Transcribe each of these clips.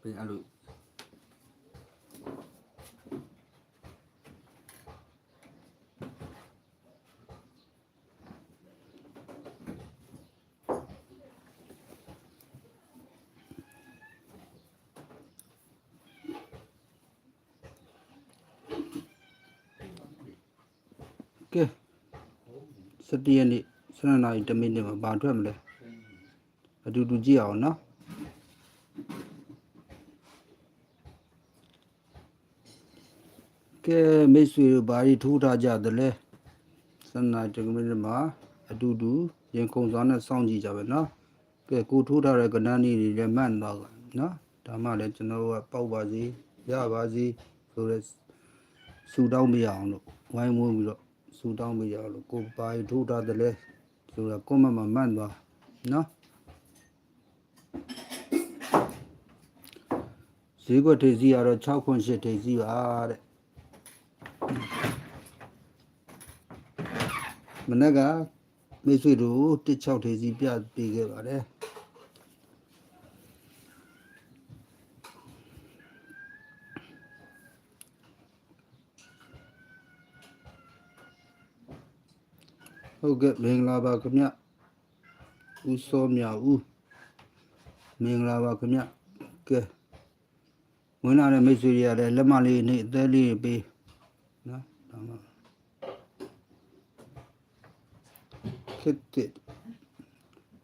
ပြင်အဲ့လိုကဲစတရက်နေ့စနေနေ့တမိနစ်မှာဘာထွက်မလဲအတူတူကြည့်အောင်နော် ကဲမိတ်ဆွေတို့ဘာတွေထိုးထားကြသလဲစနေနေ့တမိနစ်မှာအတူတူရင်ခုန်စွာနဲ့စောင့်ကြည့်ကြပဲနော်ကဲကိုထိုးထားတဲ့ကဏ္ဍနည်းတွေလည်းမှတ်သွားကနော်ဒါမှလည်းကျွန်တော်တို့ကပေါက်ပါစေရပါစေဆိုရဲဆူတောင်းမရအောင်လို့ဝိုင်းဝန်းပြီးတော့ဆူတောင်းမရအောင်လို့ကိုယ်ပါရီထိုးထားတယ်လေဆိုတော့ကိုယ်မမမှန်သွားနော်ဈေးကွက်ထိပ်စီးကတော့6ခွန်8ထိပ်စီးပါတဲ့ မနေ့ကမိတ်ဆွေတို့16ထိပ်စီးပြပေးခဲ့ပါတယ်ဟုတ်ကဲ့မင်္ဂလာပါခင်ဗျဦးစောမြဦးမင်္ဂလာပါခင်ဗျကဲဝင်လာတဲ့မိတ်ဆွေတွေရတယ်လက်မလေးနဲ့အသေးလေးပေးနော်ဒါမှ ခစ်တစ်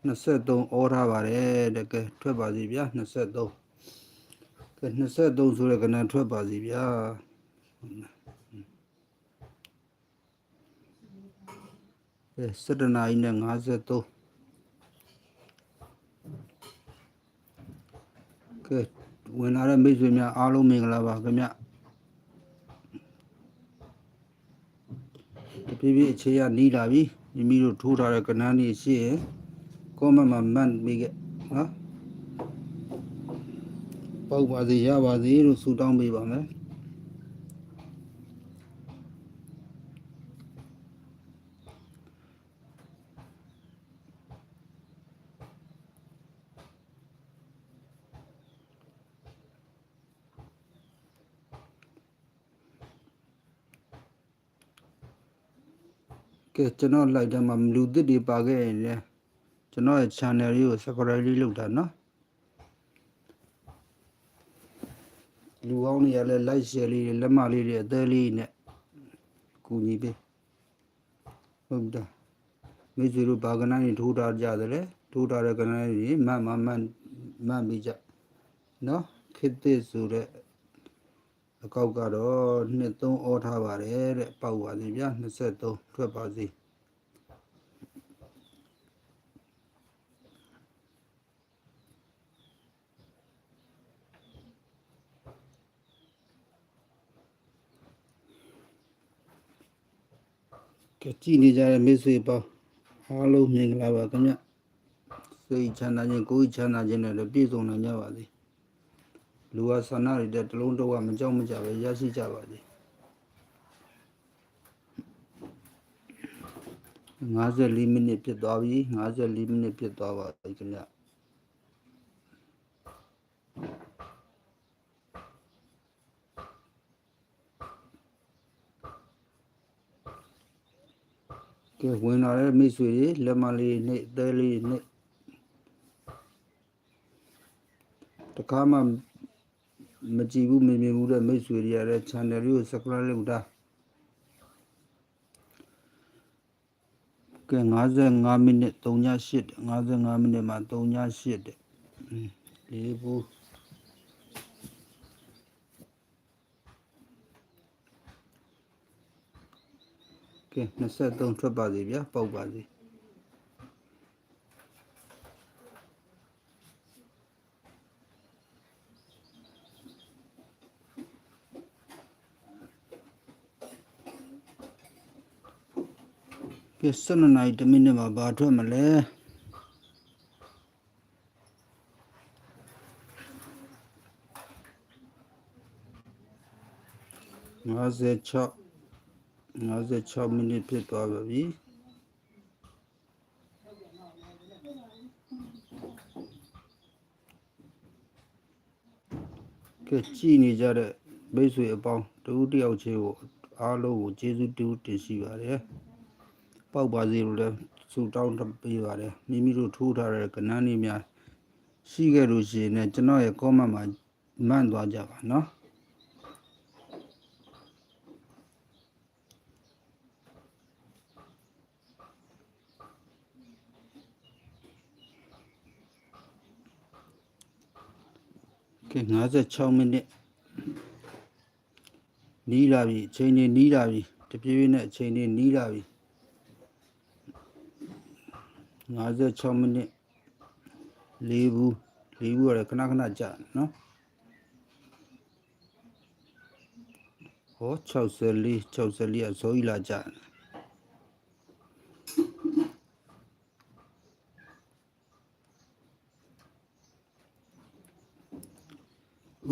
23အော်ထားပါတယ်တကယ်ထွက်ပါစီဗျာ23ကဲ23ဆိုတဲ့ကဏ္ဍထွက်ပါစီဗျာအဲ7နာရီနဲ့53ကဲဝင်လာတဲ့မိတ်ဆွေများအားလုံးမင်္ဂလာပါခင်ဗျတပြေးပြေးအခြေရနီးလာပြီ မိမိတို့ထိုးထားတဲ့ကဏ္ဍนี่ရှိရင်ကောမမမန်မိကနော်ပေါက်ပါစေရပါစေလို့ဆုတောင်းပေးပါမယ် ကဲကျွန်တော်လိုက်တယ်မှာလူသစ်တွေပါခဲ့ရင်လည်းကျွန်တော်ရဲ့ channel လေးကို subscribe လေးလုပ်တာနော်လူကောင်းတွေကလည်း like share လေးတွေလက်မလေးတွေအသေးလေးနဲ့ကူညီပေးဟုတ်တာမိတ်ဆွေတို့ဘာကနန်းတွေထိုးထားကြတယ်လေထိုးထားတဲ့ကနန်းတွေမှတ်မှတ်မှတ်မှတ်မိကြနော်ခေတ်သစ်ဆိုတဲ့ အကောက်ကတော့နှစ်သုံးအောထားပါတယ်တဲ့ပေါက်ပါစီဗျာ23ထွက်ပါစီကဲကြည့်နေကြတဲ့မိတ်ဆွေပေါင်းအားလုံးမင်္ဂလာပါခင်ဗျစိတ်ချမ်းသာခြင်းကိုယ်ချမ်းသာခြင်းနဲ့လည်းပြည့်စုံနိုင်ကြပါစေ လူဝဆန္ဒတွေတဲ့တစ်လုံးတော့မကြောက်မကြပဲရရှိကြပါစေ54မိနစ်ဖြစ်သွားပြီ54မိနစ်ဖြစ်သွားပါပြီခင်ဗျကဲဝင်လာတဲ့မိတ်ဆွေတွေလက်မလေးနဲ့အသေးလေးနဲ့တခါမှ မကြည့်ဘူးမမြင်ဘူးတဲ့မိတ်ဆွေတွေရတဲ့ channel လေးကို subscribe လုပ်တာကဲ55မိနစ်38 55မိနစ်မှာ38တဲ့อืมလေးဘူးကဲ23ထွက်ပါစီဗျာပေါက်ပါစီ ကဲ12နာရီ1မိနစ်မှာဘာထွက်မလဲ56 56မိနစ်ဖြစ်သွားပါပြီကဲကြည်နေကြတဲ့မိတ်ဆွေအပေါင်းတဦးတယောက်ချင်းကိုအားလုံးကိုကျေးဇူးတူတင်ရှိပါတယ် ပေါက်ပါစေလို့လည်းဆုတောင်းပေးပါတယ်မိမိတို့ထိုးထားတဲ့ကဏ္ဍလေးများရှိခဲ့လို့ရှိရင်လည်းကျွန်တော်ရဲ့ comment မှာမှန်သွားကြပါနော်ကဲ56မိနစ်နီးလာပြီအချိန်ကြီးနီးလာပြီတပြေးပြေးနဲ့အချိန်ကြီးနီးလာပြီ 56မိနစ်လေးဘူးလေးဘူးရတယ်ခဏခဏကြာနော်ဟော64 64အစိုးရလာကြာတယ်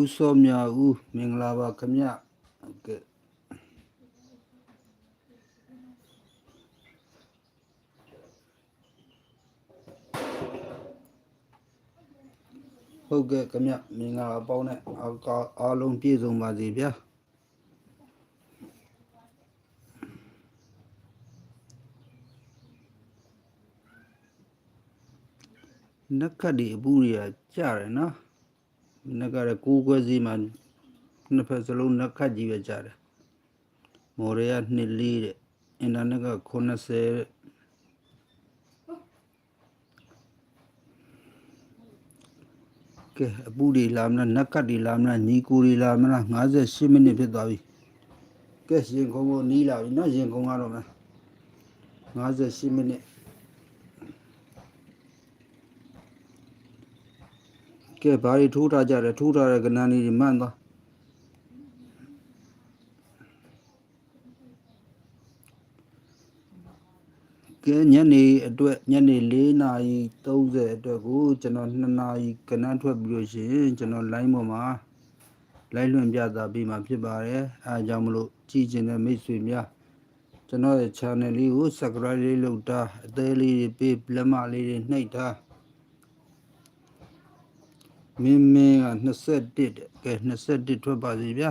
ဦးစောမြဦးမင်္ဂလာပါခင်ဗျဟုတ်ကဲ့ ဟုတ်ကဲ့ခင်ဗျမင်္ဂလာပေါင်းနဲ့အားကောင်းအားလုံးပြည့်စုံပါစေဗျာနက်ခတ်ဒီအပူတွေကကြာတယ်နော်နက်ကရကိုးခွဲစီမှာနှစ်ဖက်စလုံးနက်ခတ်ကြီးပဲကြတယ်မော်ရီယာနှစ်လေးတဲ့အင်တာနက်က80 ကဲအပူတွေလာမလားနက်ကတ်တွေလာမလားညီကိုတွေလာမလား58မိနစ်ဖြစ်သွားပြီကဲရင်ခုံကိုနီးလာပြီနော်ရင်ခုံကတော့မယ်58မိနစ်ကဲဘာတွေထိုးထားကြတယ်ထိုးထားတဲ့ကဏ္ဍလေးတွေမှန်သွား ကဲညနေအတွက်ညနေ4နာရီ30အတွက်ကိုကျွန်တော်2နာရီကဏ္ဍထွက်ပြီးလို့ရှိရင်ကျွန်တော် line ပေါ်မှာလိုက်လွှင့်ပြသပေးမှာဖြစ်ပါတယ်အဲအကြောင်းမလို့ကြည့်ကျင်တဲ့မိတ်ဆွေများကျွန်တော်ရဲ့ channel လေးကို subscribe လေးလုပ်တာအသေးလေးတွေပေးလက်မလေးတွေနှိပ်ထားမင်းမင်းက21တဲ့ကဲ21ထွက်ပါစေဗျာ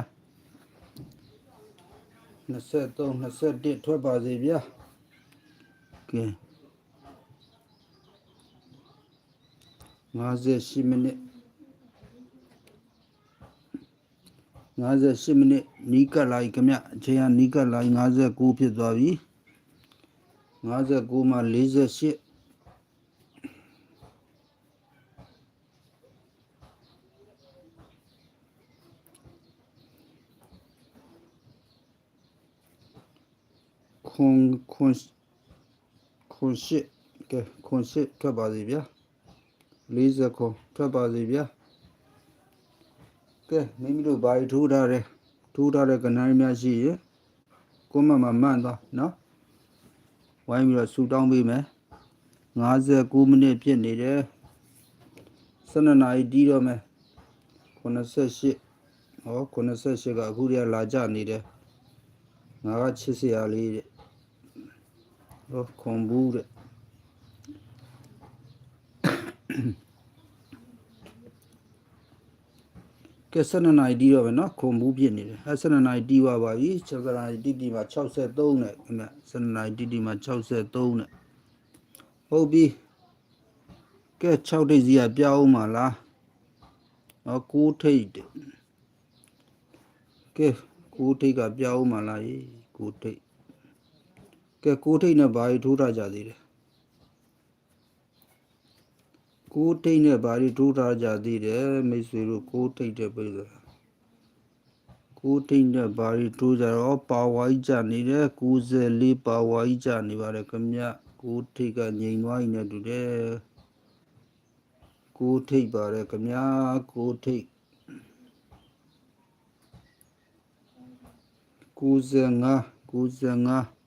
23 21ထွက်ပါစေဗျာ ကဲ58မိနစ်58မိနစ်နီးကပ်လာပြီခင်ဗျအချိန်ကနီးကပ်လာပြီ59ဖြစ်သွားပြီ59မှာ48ခွန်ခွန် ခွန်ရှိကဲခွန်ရှိထွက်ပါစီဗျာ40ခွန်ထွက်ပါစီဗျာကဲမိမိတို့ဘာတွေထိုးထားတယ်ထိုးထားတဲ့ကဏ္ဍများရှိရင်ကိုမမမှန်သွားနော်ဝိုင်းပြီးတော့ဆူတောင်းပေးမယ်59မိနစ်ဖြစ်နေတယ်12နာရီတီးတော့မယ်88ဟော88ကအခုတည်းကလာကြနေတယ်ငါကချစ်စရာလေးတဲ့ ဟောခွန်ဘူးတဲ့ကဲ12နိုင်တီးတော့ပဲเนาะခွန်ဘူးဖြစ်နေတယ်အဲ12နိုင်တီးပါပါပြီ12နိုင်တီးတီးမှာ63နဲ့ခင်ဗျ12နိုင်တီးတီးမှာ63နဲ့ဟုတ်ပြီကဲ6ထိပ်စီကပြောင်းမှာလားဟော9ထိပ်တဲ့ကဲ9ထိပ်ကပြောင်းမှာလားရေ9ထိပ် ကဲကိုးထိတ်နဲ့ဘာတွေထိုးထားကြသေးတယ်ကိုးထိတ်နဲ့ဘာတွေထိုးထားကြသေးတယ်မိတ်ဆွေတို့ကိုးထိတ်တဲ့ပြည်တယ်ကိုးထိတ်နဲ့ဘာတွေထိုးကြတော့ပါဝါကြီးကြနေတယ်94ပါဝါကြီးကြနေပါတယ်ခင်ဗျကိုးထိတ်ကငြိမ်သွားရင်လည်းတူတယ်ကိုးထိတ်ပါတယ်ခင်ဗျကိုးထိတ်95 95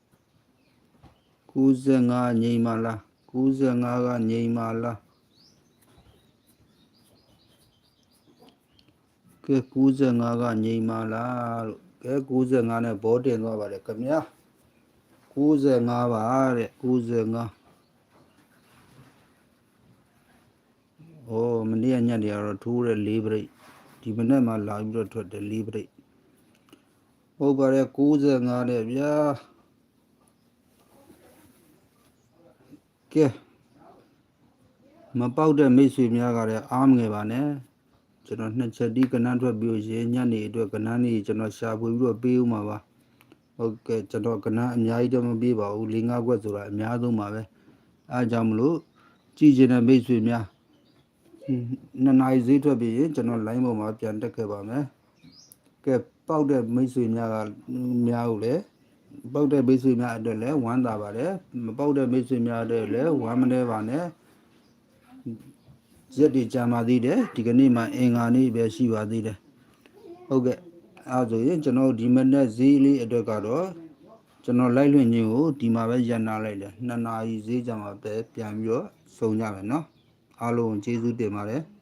95ငြိမ်ပါလား95ကငြိမ်ပါလားကဲ95ကငြိမ်ပါလားလို့ကဲ95နဲ့ဘောတင်သွားပါတယ်ခင်ဗျာ95ပါတဲ့95ဩမနေ့ကညနေကတော့ထိုးတဲ့၄ပြိတ်ဒီမနေ့မှလာပြီးတော့ထွက်တယ်လေးပရိတ်ဟုတ်ပါတယ်65နဲ့ဗျာ ကဲမပေါက်တဲ့မိတ်ဆွေများကလည်းအားမငယ်ပါနဲ့ကျွန်တော်နှစ်ချက်တီးကနန်းထွက်ပြီးရင်းညက်နေအတွက်ကနန်းနေကျွန်တော်ရှာဖွေပြီးတော့ပေးဦးမှာပါဟုတ်ကဲ့ကျွန်တော်ကနန်းအများကြီးတော့မပေးပါဘူး၄၅ခွက်ဆိုတာအများဆုံးပါပဲအားကြောင့်မလို့ကြည်ကျင်တဲ့မိတ်ဆွေများနှစ်နာရီဈေးထွက်ပြီးရင်ကျွန်တော် line ပေါ်မှာပြန်တက်ခဲ့ပါမယ်။ကဲပေါက်တဲ့မိတ်ဆွေများကများကိုလည်း ပေါက်တဲ့မိတ်ဆွေများအတွက်လည်းဝမ်းသာပါတယ်။မပေါက်တဲ့မိတ်ဆွေများအတွက်လည်းဝမ်းမနေပါနဲ့။ရက်တွေကြာပါသေးတယ်ဒီကနေ့မှအင်္ဂါနေ့ပဲရှိပါသေးတယ်။ဟုတ်ကဲ့အဲဒါဆိုရင်ကျွန်တော်ဒီမနေ့ဈေးလေးအတွက်ကတော့ကျွန်တော်လိုက်လွင့်ခြင်းကိုဒီမှာပဲရန်နာလိုက်တယ်။နှစ်နာရီဈေးကြမှာပဲပြန်ပြီးတော့စုံကြမယ်နော်။အားလုံးကျေးဇူးတင်ပါတယ်။